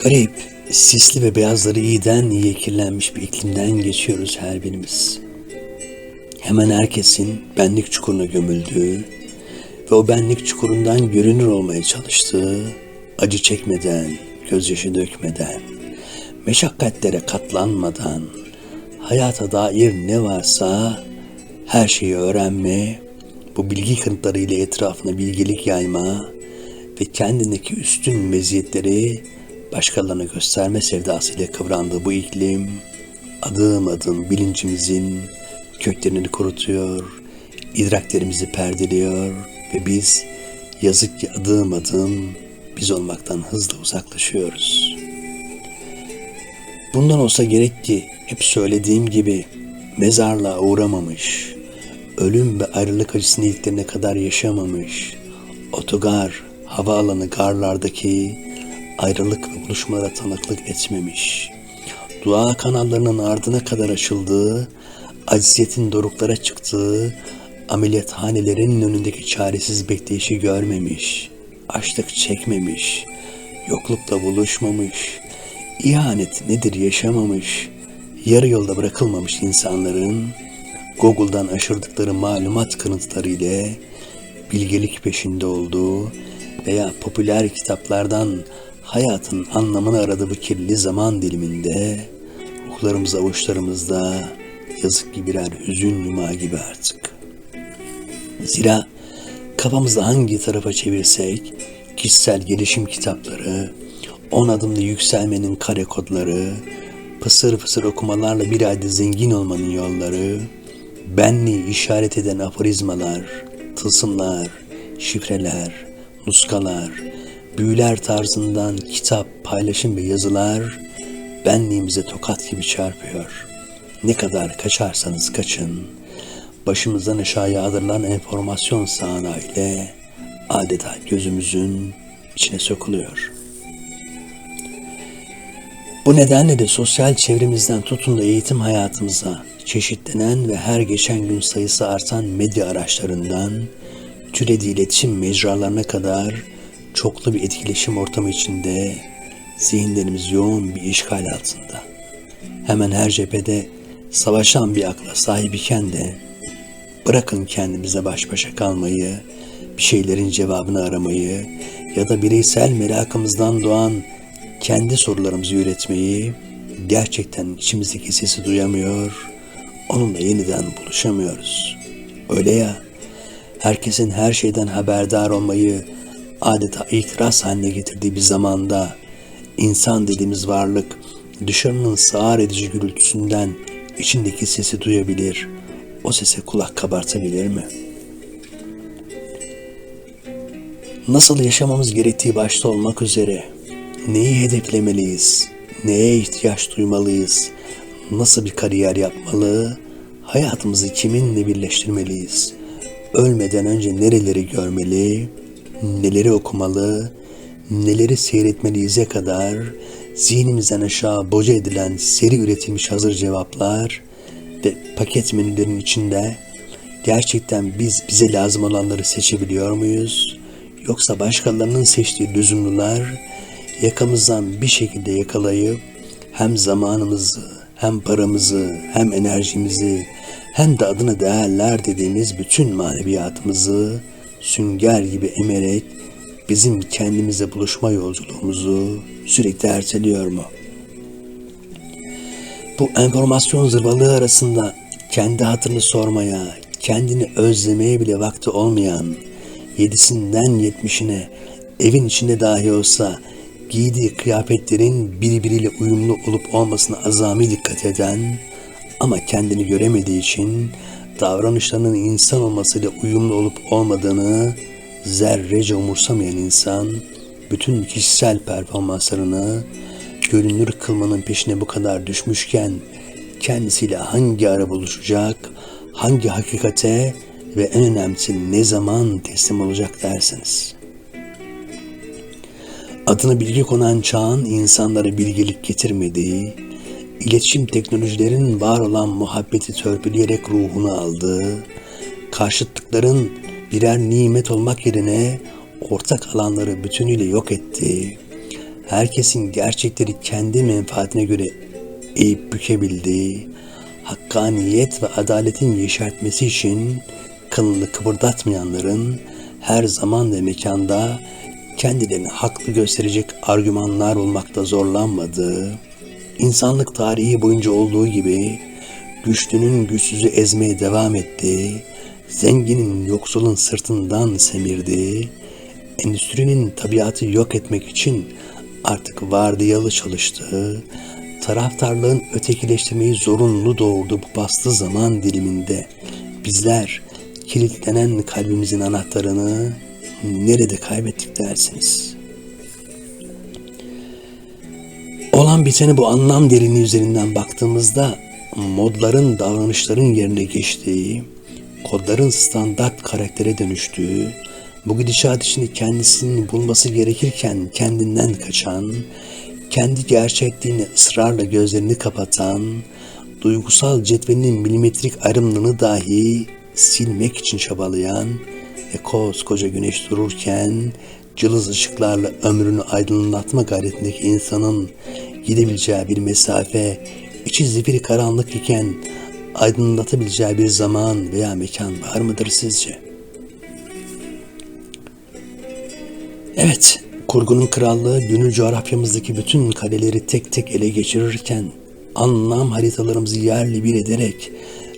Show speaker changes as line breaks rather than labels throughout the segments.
Garip, sisli ve beyazları iyiden iyiye kirlenmiş bir iklimden geçiyoruz her birimiz. Hemen herkesin benlik çukuruna gömüldüğü ve o benlik çukurundan görünür olmaya çalıştığı, acı çekmeden, gözyaşı dökmeden, meşakkatlere katlanmadan, hayata dair ne varsa her şeyi öğrenme, bu bilgi kırıntılarıyla etrafına bilgelik yayma ve kendindeki üstün meziyetleri başkalarına gösterme sevdasıyla kıvrandığı bu iklim adım adım bilincimizin köklerini kurutuyor, idraklerimizi perdeliyor ve biz yazık ki adım adım biz olmaktan hızla uzaklaşıyoruz. Bundan olsa gerek ki hep söylediğim gibi mezarlığa uğramamış, ölüm ve ayrılık acısını ilklerine kadar yaşamamış, otogar, havaalanı garlardaki ayrılık ve buluşmalara tanıklık etmemiş, dua kanallarının ardına kadar açıldığı, acziyetin doruklara çıktığı, ameliyathanelerin önündeki çaresiz bekleyişi görmemiş, açlık çekmemiş, yoklukla buluşmamış, ihanet nedir yaşamamış, yarı yolda bırakılmamış insanların Google'dan aşırdıkları malumat kırıntıları ile bilgelik peşinde olduğu veya popüler kitaplardan hayatın anlamını aradığı bu kirli zaman diliminde ruhlarımız avuçlarımızda yazık ki birer hüzün yumağı gibi artık. Zira kafamızda hangi tarafa çevirsek kişisel gelişim kitapları, on adımda yükselmenin kare kodları, pısır pısır okumalarla bir ayda zengin olmanın yolları, benliği işaret eden aforizmalar, tılsımlar, şifreler, nuskalar, büyüler tarzından kitap, paylaşım ve yazılar benliğimize tokat gibi çarpıyor. Ne kadar kaçarsanız kaçın, başımızdan aşağı yağdırılan enformasyon sağanağı ile adeta gözümüzün içine sokuluyor. Bu nedenle de sosyal çevremizden tutun da eğitim hayatımıza çeşitlenen ve her geçen gün sayısı artan medya araçlarından türedi iletişim mecralarına kadar çoklu bir etkileşim ortamı içinde zihinlerimiz yoğun bir işgal altında. Hemen her cephede savaşan bir akla sahip iken de bırakın kendimize baş başa kalmayı, bir şeylerin cevabını aramayı ya da bireysel merakımızdan doğan kendi sorularımızı üretmeyi gerçekten içimizdeki sesi duyamıyor, onunla yeniden buluşamıyoruz. Öyle ya, herkesin her şeyden haberdar olmayı adeta itiraz haline getirdiği bir zamanda insan dediğimiz varlık dışarının sağır edici gürültüsünden içindeki sesi duyabilir, o sese kulak kabartabilir mi? Nasıl yaşamamız gerektiği başta olmak üzere neyi hedeflemeliyiz, neye ihtiyaç duymalıyız, nasıl bir kariyer yapmalı, hayatımızı kiminle birleştirmeliyiz, ölmeden önce nereleri görmeli, neleri okumalı, neleri seyretmeliyiz'e kadar zihnimizden aşağı boca edilen seri üretilmiş hazır cevaplar ve paket menülerin içinde gerçekten biz bize lazım olanları seçebiliyor muyuz? Yoksa başkalarının seçtiği lüzumlular yakamızdan bir şekilde yakalayıp hem zamanımızı, hem paramızı, hem enerjimizi, hem de adına değerler dediğimiz bütün maneviyatımızı sünger gibi emerek bizim kendimize buluşma yolculuğumuzu sürekli erteliyor mu? Bu enformasyon zırvalığı arasında kendi hatırını sormaya, kendini özlemeye bile vakti olmayan, yedisinden yetmişine evin içinde dahi olsa giydiği kıyafetlerin birbiriyle uyumlu olup olmasına azami dikkat eden ama kendini göremediği için davranışlarının insan olmasıyla uyumlu olup olmadığını zerrece umursamayan insan bütün kişisel performanslarını görünür kılmanın peşine bu kadar düşmüşken kendisiyle hangi ara buluşacak, hangi hakikate ve en önemlisi ne zaman teslim olacak dersiniz. Adını bilgi konan çağın insanlara bilgelik getirmediği, iletişim teknolojilerin var olan muhabbeti törpüleyerek ruhunu aldığı, karşıtlıkların birer nimet olmak yerine ortak alanları bütünüyle yok ettiği, herkesin gerçekleri kendi menfaatine göre eğip bükebildiği, hakkaniyet ve adaletin yeşertmesi için kılını kıpırdatmayanların her zaman ve mekanda kendilerini haklı gösterecek argümanlar olmakta zorlanmadığı, insanlık tarihi boyunca olduğu gibi güçlünün güçsüzü ezmeye devam ettiği, zenginin yoksulun sırtından semirdiği, endüstrinin tabiatı yok etmek için artık vardiyalı çalıştığı, taraftarlığın ötekileştirmeyi zorunlu doğurdu bu bastı zaman diliminde bizler kilitlenen kalbimizin anahtarını nerede kaybettik dersiniz? Olan biteni bu anlam derinliği üzerinden baktığımızda modların davranışların yerine geçtiği, kodların standart karaktere dönüştüğü, bu gidişat içinde kendisini bulması gerekirken kendinden kaçan, kendi gerçekliğini ısrarla gözlerini kapatan, duygusal cetvelinin milimetrik ayrımlığını dahi silmek için çabalayan ve koskoca güneş dururken cılız ışıklarla ömrünü aydınlatma gayretindeki insanın gidebileceği bir mesafe, içi zifiri karanlık iken aydınlatabileceği bir zaman veya mekan var mıdır sizce? Evet, kurgunun krallığı günü coğrafyamızdaki bütün kaleleri tek tek ele geçirirken anlam haritalarımızı yerli bir ederek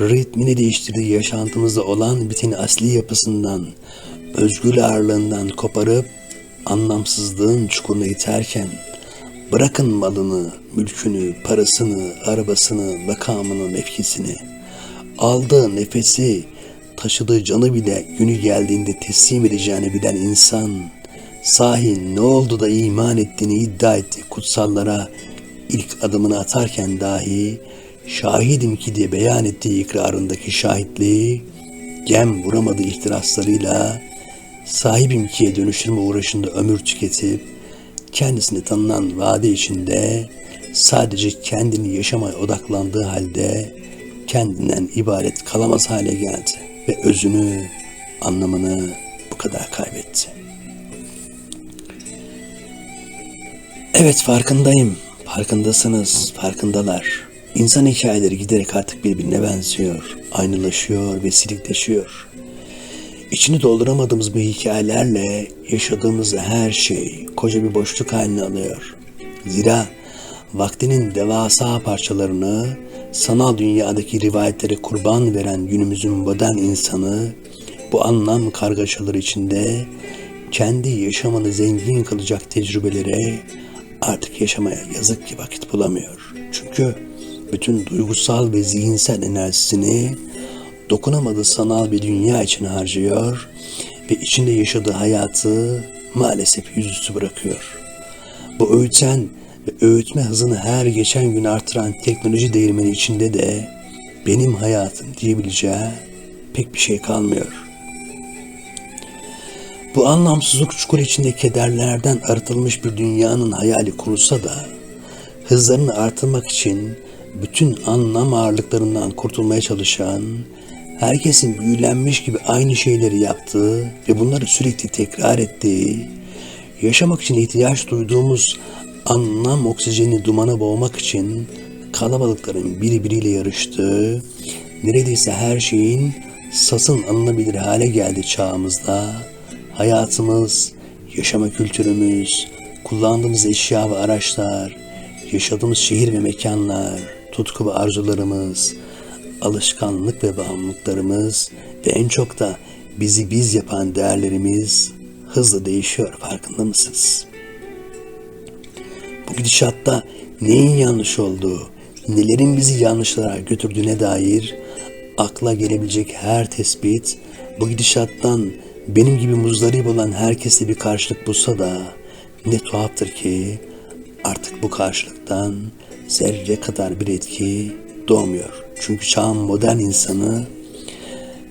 ritmini değiştirdiği yaşantımızda olan biteni asli yapısından, özgül ağırlığından koparıp anlamsızlığın çukuruna iterken bırakın malını, mülkünü, parasını, arabasını, makamını, mevkisini, aldığı nefesi, taşıdığı canı bile günü geldiğinde teslim edeceğini bilen insan, sahi ne oldu da iman ettiğini iddia etti kutsallara ilk adımını atarken dahi şahidim ki diye beyan ettiği ikrarındaki şahitliği gem vuramadığı ihtiraslarıyla sahibim ki'ye dönüştürme uğraşında ömür tüketip kendisini tanınan vade içinde sadece kendini yaşamaya odaklandığı halde kendinden ibaret kalamaz hale geldi ve özünü, anlamını bu kadar kaybetti. Evet farkındayım, farkındasınız, farkındalar. İnsan hikayeleri giderek artık birbirine benziyor, aynılaşıyor ve silikleşiyor. İçini dolduramadığımız bu hikayelerle yaşadığımız her şey koca bir boşluk haline alıyor. Zira vaktinin devasa parçalarını sanal dünyadaki rivayetlere kurban veren günümüzün modern insanı bu anlam kargaşaları içinde kendi yaşamını zengin kılacak tecrübelere artık yaşamaya yazık ki vakit bulamıyor. Çünkü bütün duygusal ve zihinsel enerjisini dokunamadığı sanal bir dünya için harcıyor ve içinde yaşadığı hayatı maalesef yüzüstü bırakıyor. Bu öğüten ve öğütme hızını her geçen gün artıran teknoloji değirmeni içinde de benim hayatım diyebileceği pek bir şey kalmıyor. Bu anlamsızlık çukur içinde kederlerden arıtılmış bir dünyanın hayali kurulsa da hızlarını artırmak için bütün anlam ağırlıklarından kurtulmaya çalışan, herkesin büyülenmiş gibi aynı şeyleri yaptığı ve bunları sürekli tekrar ettiği, yaşamak için ihtiyaç duyduğumuz anlam oksijeni dumana boğmak için kalabalıkların birbiriyle yarıştığı, neredeyse her şeyin satın alınabilir hale geldi çağımızda, hayatımız, yaşama kültürümüz, kullandığımız eşya ve araçlar, yaşadığımız şehir ve mekanlar, tutku ve arzularımız, alışkanlık ve bağımlılıklarımız ve en çok da bizi biz yapan değerlerimiz hızla değişiyor farkında mısınız? Bu gidişatta neyin yanlış olduğu, nelerin bizi yanlışlara götürdüğüne dair akla gelebilecek her tespit bu gidişattan benim gibi muzdarip olan herkesle bir karşılık bulsa da ne tuhaftır ki artık bu karşılıktan zerre kadar bir etki doğmuyor. Çünkü çağın modern insanı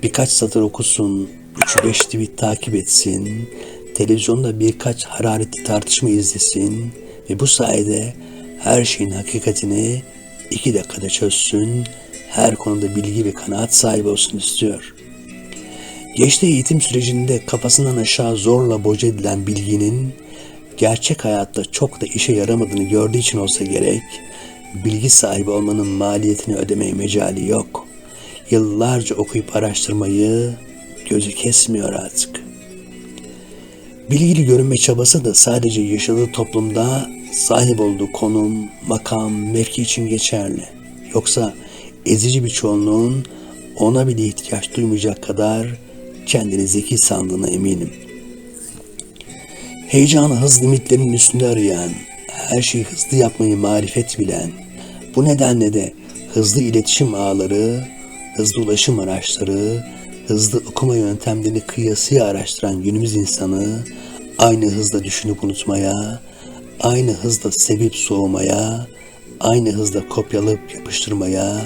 birkaç satır okusun, 3-5 tweet takip etsin, televizyonda birkaç hararetli tartışma izlesin ve bu sayede her şeyin hakikatini iki dakikada çözsün, her konuda bilgi ve kanaat sahibi olsun istiyor. Geçtiği eğitim sürecinde kafasından aşağı zorla boca edilen bilginin gerçek hayatta çok da işe yaramadığını gördüğü için olsa gerek, bilgi sahibi olmanın maliyetini ödemeye mecali yok. Yıllarca okuyup araştırmayı gözü kesmiyor artık. Bilgili görünme çabası da sadece yaşadığı toplumda sahip olduğu konum, makam, mevki için geçerli. Yoksa ezici bir çoğunluğun ona bile ihtiyaç duymayacak kadar kendini zeki sandığına eminim. Heyecanı hız limitlerinin üstünde arayan, her şeyi hızlı yapmayı marifet bilen, bu nedenle de hızlı iletişim ağları, hızlı ulaşım araçları, hızlı okuma yöntemlerini kıyasıya araştıran günümüz insanı aynı hızda düşünüp unutmaya, aynı hızda sevip soğumaya, aynı hızda kopyalayıp yapıştırmaya,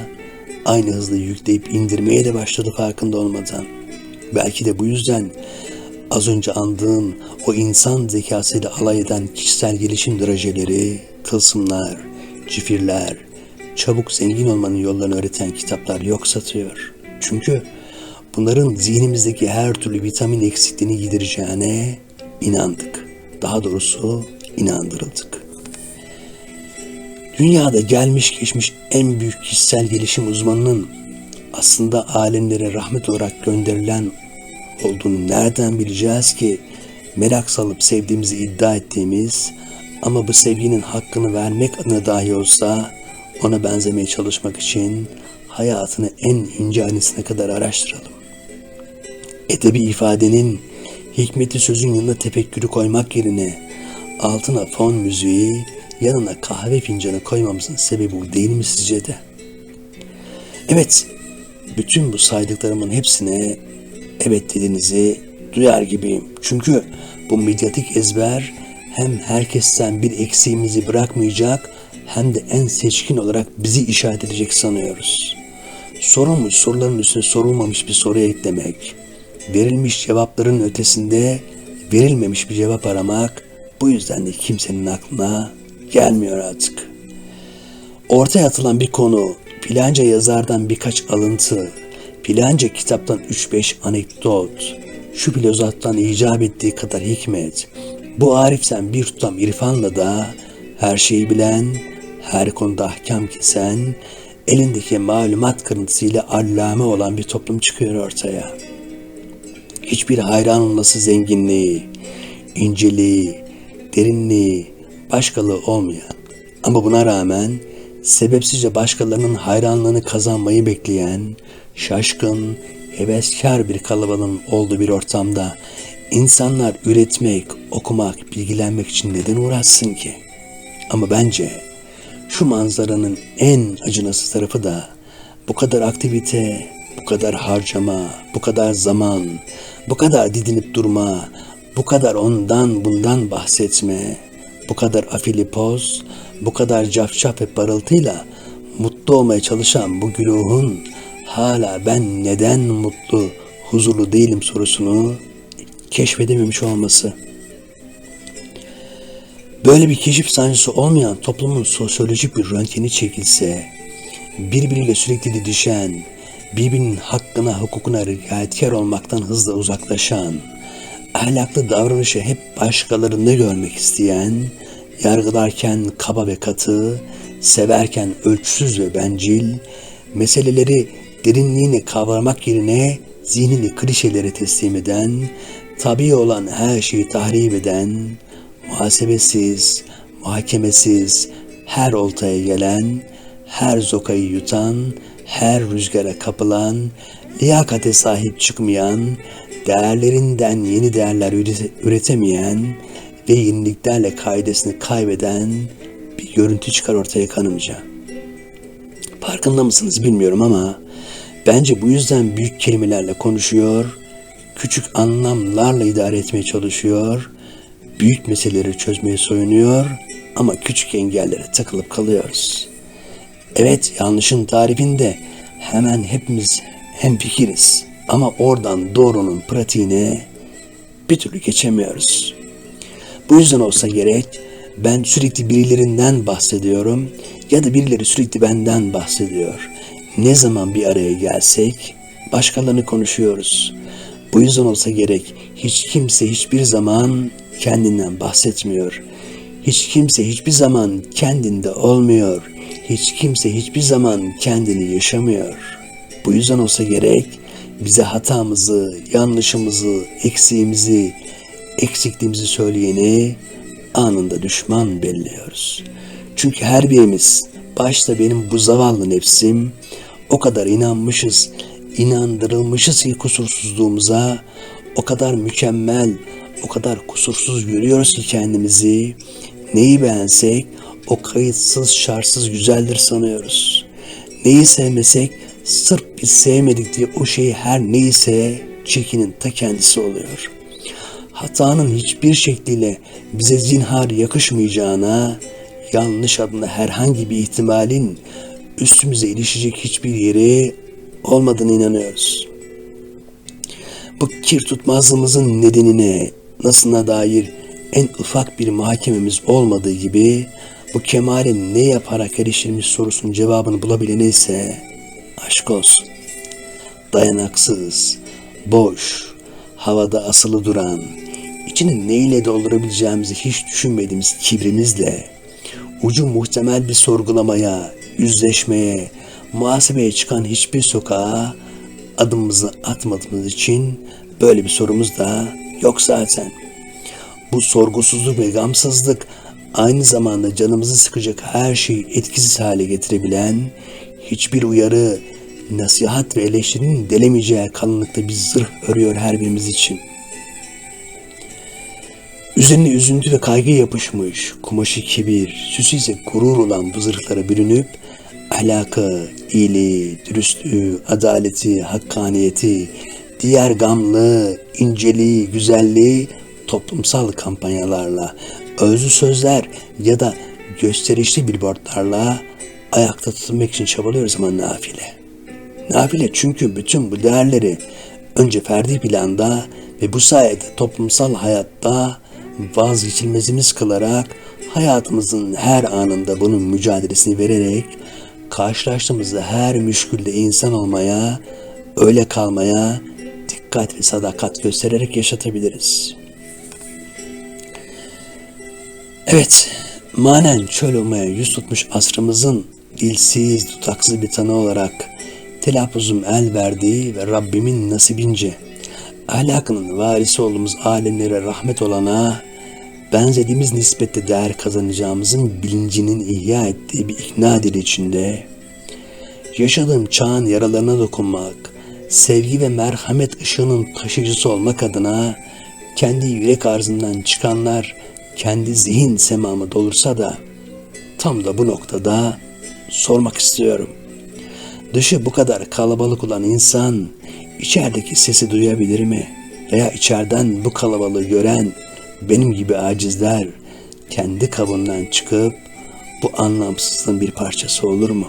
aynı hızda yükleyip indirmeye de başladı farkında olmadan. Belki de bu yüzden az önce andığım o insan zekasıyla alay eden kişisel gelişim drajeleri, tılsımlar, cifirler, çabuk zengin olmanın yollarını öğreten kitaplar yok satıyor. Çünkü bunların zihnimizdeki her türlü vitamin eksikliğini gidereceğine inandık. Daha doğrusu inandırıldık. Dünyada gelmiş geçmiş en büyük kişisel gelişim uzmanının aslında alemlere rahmet olarak gönderilen olduğunu nereden bileceğiz ki merak salıp sevdiğimizi iddia ettiğimiz ama bu sevginin hakkını vermek adına dahi olsa ona benzemeye çalışmak için hayatını en ince ayrıntısına kadar araştıralım. Edebi ifadenin hikmeti sözün yanına tefekkürü koymak yerine altına fon müziği, yanına kahve fincanı koymamızın sebebi bu değil mi sizce de? Evet, bütün bu saydıklarımın hepsine evet dediğinizi duyar gibiyim. Çünkü bu medyatik ezber hem herkesten bir eksiğimizi bırakmayacak hem de en seçkin olarak bizi işaret edecek sanıyoruz. Sorulmuş soruların üstüne sorulmamış bir soru eklemek, verilmiş cevapların ötesinde verilmemiş bir cevap aramak bu yüzden de kimsenin aklına gelmiyor artık. Ortaya atılan bir konu, filanca yazardan birkaç alıntı, filanca kitaptan 3-5 anekdot, şu filozoftan icap ettiği kadar hikmet, bu ariften bir tutam irfanla da her şeyi bilen, her konuda ahkam kesen, elindeki malumat kırıntısıyla allame olan bir toplum çıkıyor ortaya. Hiçbir hayran olması zenginliği, inceliği, derinliği, başkalığı olmayan ama buna rağmen sebepsizce başkalarının hayranlığını kazanmayı bekleyen, şaşkın, heveskar bir kalabalığın olduğu bir ortamda insanlar üretmek, okumak, bilgilenmek için neden uğraşsın ki? Ama bence şu manzaranın en acınası tarafı da bu kadar aktivite, bu kadar harcama, bu kadar zaman, bu kadar didinip durma, bu kadar ondan bundan bahsetme, bu kadar afilipoz, bu kadar cafcaf ve parıltıyla mutlu olmaya çalışan bu güruhun hala ben neden mutlu, huzurlu değilim sorusunu keşfedememiş olması. Böyle bir keşif sancısı olmayan toplumun sosyolojik bir röntgeni çekilse, birbiriyle sürekli didişen, birbirinin hakkına, hukukuna riayetkar olmaktan hızla uzaklaşan, ahlaklı davranışı hep başkalarında görmek isteyen, yargılarken kaba ve katı, severken ölçüsüz ve bencil, meseleleri derinliğini kavramak yerine zihnini klişelere teslim eden, tabi olan her şeyi tahrip eden, muhasebesiz, muhakemesiz, her oltaya gelen, her zokayı yutan, her rüzgara kapılan, liyakate sahip çıkmayan, değerlerinden yeni değerler üretemeyen ve yeniliklerle kaidesini kaybeden bir görüntü çıkar ortaya kanımca. Farkında mısınız bilmiyorum ama bence bu yüzden büyük kelimelerle konuşuyor, küçük anlamlarla idare etmeye çalışıyor, büyük meseleleri çözmeye soyunuyor ama küçük engellere takılıp kalıyoruz. Evet yanlışın tarifinde hemen hepimiz hem fikiriz. Ama oradan doğrunun pratiğine bir türlü geçemiyoruz. Bu yüzden olsa gerek ben sürekli birilerinden bahsediyorum ya da birileri sürekli benden bahsediyor. Ne zaman bir araya gelsek başkalarını konuşuyoruz. Bu yüzden olsa gerek hiç kimse hiçbir zaman kendinden bahsetmiyor. Hiç kimse hiçbir zaman kendinde olmuyor. Hiç kimse hiçbir zaman kendini yaşamıyor. Bu yüzden olsa gerek bize hatamızı, yanlışımızı, eksiğimizi, eksikliğimizi söyleyeni anında düşman belliyoruz. Çünkü her birimiz, başta benim bu zavallı nefsim, o kadar inanmışız, inandırılmışız ki kusursuzluğumuza, o kadar mükemmel, o kadar kusursuz görüyoruz ki kendimizi, neyi beğensek o kayıtsız şartsız güzeldir sanıyoruz. Neyi sevmesek sırf biz sevmedik diye o şey her neyse çekinin ta kendisi oluyor. Hatanın hiçbir şekliyle bize zinhar yakışmayacağına, yanlış adına herhangi bir ihtimalin üstümüze ilişecek hiçbir yeri olmadığını inanıyoruz. Bu kir tutmazlığımızın nedenine, nasına dair en ufak bir mahkememiz olmadığı gibi bu kemale ne yaparak erişilmiş sorusunun cevabını bulabilene ise aşk olsun. Dayanaksız, boş, havada asılı duran, içini neyle doldurabileceğimizi hiç düşünmediğimiz kibrimizle, ucu muhtemel bir sorgulamaya, yüzleşmeye, muhasebeye çıkan hiçbir sokağa adımımızı atmadığımız için böyle bir sorumuz da yok zaten. Bu sorgusuzluk ve gamsızlık aynı zamanda canımızı sıkacak her şeyi etkisiz hale getirebilen, hiçbir uyarı, nasihat ve eleştirinin delemeyeceği kalınlıkta bir zırh örüyor her birimiz için. Üzerine üzüntü ve kaygı yapışmış, kumaşı kibir, süsü ise gurur olan bu zırhlara bürünüp, ahlakı, iyiliği, dürüstlüğü, adaleti, hakkaniyeti, diğer gamlı, inceliği, güzelliği toplumsal kampanyalarla, özlü sözler ya da gösterişli billboardlarla ayakta tutulmak için çabalıyoruz ama nafile. Nafile çünkü bütün bu değerleri önce ferdi planda ve bu sayede toplumsal hayatta vazgeçilmezimiz kılarak hayatımızın her anında bunun mücadelesini vererek karşılaştığımızda her müşkülde insan olmaya, öyle kalmaya dikkat ve sadakat göstererek yaşatabiliriz. Evet, manen çöl olmaya yüz tutmuş asrımızın dilsiz, tutaksız bir tanı olarak telaffuzum el verdiği ve Rabbimin nasibince ahlakının varisi olduğumuz alemlere rahmet olana benzediğimiz nispette değer kazanacağımızın bilincinin ihya ettiği bir ikna dili içinde yaşadığım çağın yaralarına dokunmak, sevgi ve merhamet ışığının taşıyıcısı olmak adına kendi yürek arzından çıkanlar kendi zihin semamı dolursa da tam da bu noktada sormak istiyorum. Dışı bu kadar kalabalık olan insan içerideki sesi duyabilir mi? Veya içeriden bu kalabalığı gören benim gibi acizler kendi kabından çıkıp bu anlamsızlığın bir parçası olur mu?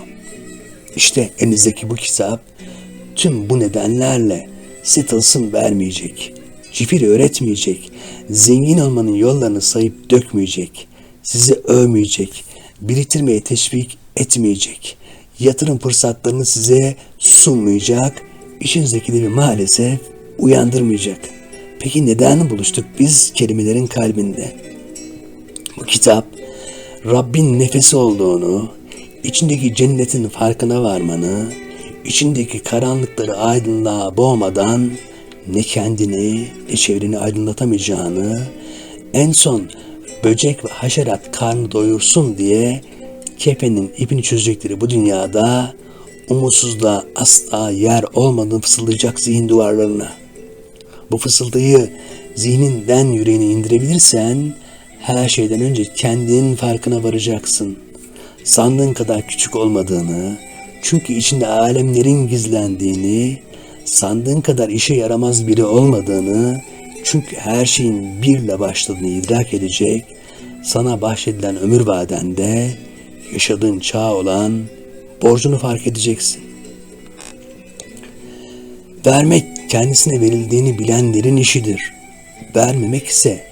İşte elinizdeki bu kitap tüm bu nedenlerle tılsım vermeyecek, cifir öğretmeyecek, zengin olmanın yollarını sayıp dökmeyecek, sizi övmeyecek, biriktirmeye teşvik etmeyecek, yatırım fırsatlarını size sunmayacak, işinizdekileri maalesef uyandırmayacak. Peki neden buluştuk biz kelimelerin kalbinde? Bu kitap Rabbin nefesi olduğunu, içindeki cennetin farkına varmanı, içindeki karanlıkları aydınlığa boğmadan ne kendini ne çevreni aydınlatamayacağını, en son böcek ve haşerat karnı doyursun diye kefenin ipini çözecekleri bu dünyada umutsuzluğa asla yer olmadığını fısıldayacak zihin duvarlarına. Bu fısıldayı zihninden yüreğine indirebilirsen her şeyden önce kendinin farkına varacaksın. Sandığın kadar küçük olmadığını, çünkü içinde alemlerin gizlendiğini, sandığın kadar işe yaramaz biri olmadığını, çünkü her şeyin birle başladığını idrak edecek, sana bahşedilen ömür vadende yaşadığın çağ olan borcunu fark edeceksin. Vermek kendisine verildiğini bilenlerin işidir. Vermemek ise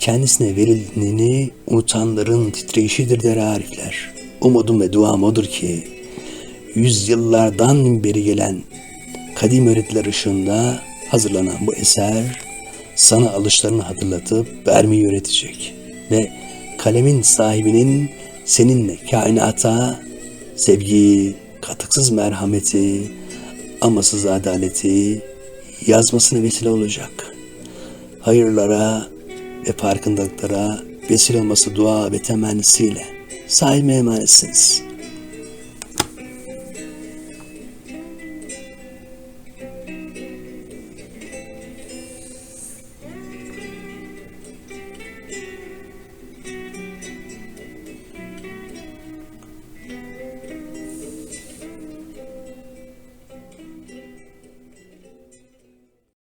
kendisine verildiğini unutanların titreşidir der arifler. Umudum ve duam odur ki yüzyıllardan beri gelen kadim öğretiler ışığında hazırlanan bu eser sana alışlarını hatırlatıp vermeyi öğretecek. Ve kalemin sahibinin seninle kainata sevgiyi, katıksız merhameti, amasız adaleti yazmasına vesile olacak. Hayırlara ve farkındalıklara vesile olması dua ve temennisiyle sahibime emanetsiniz.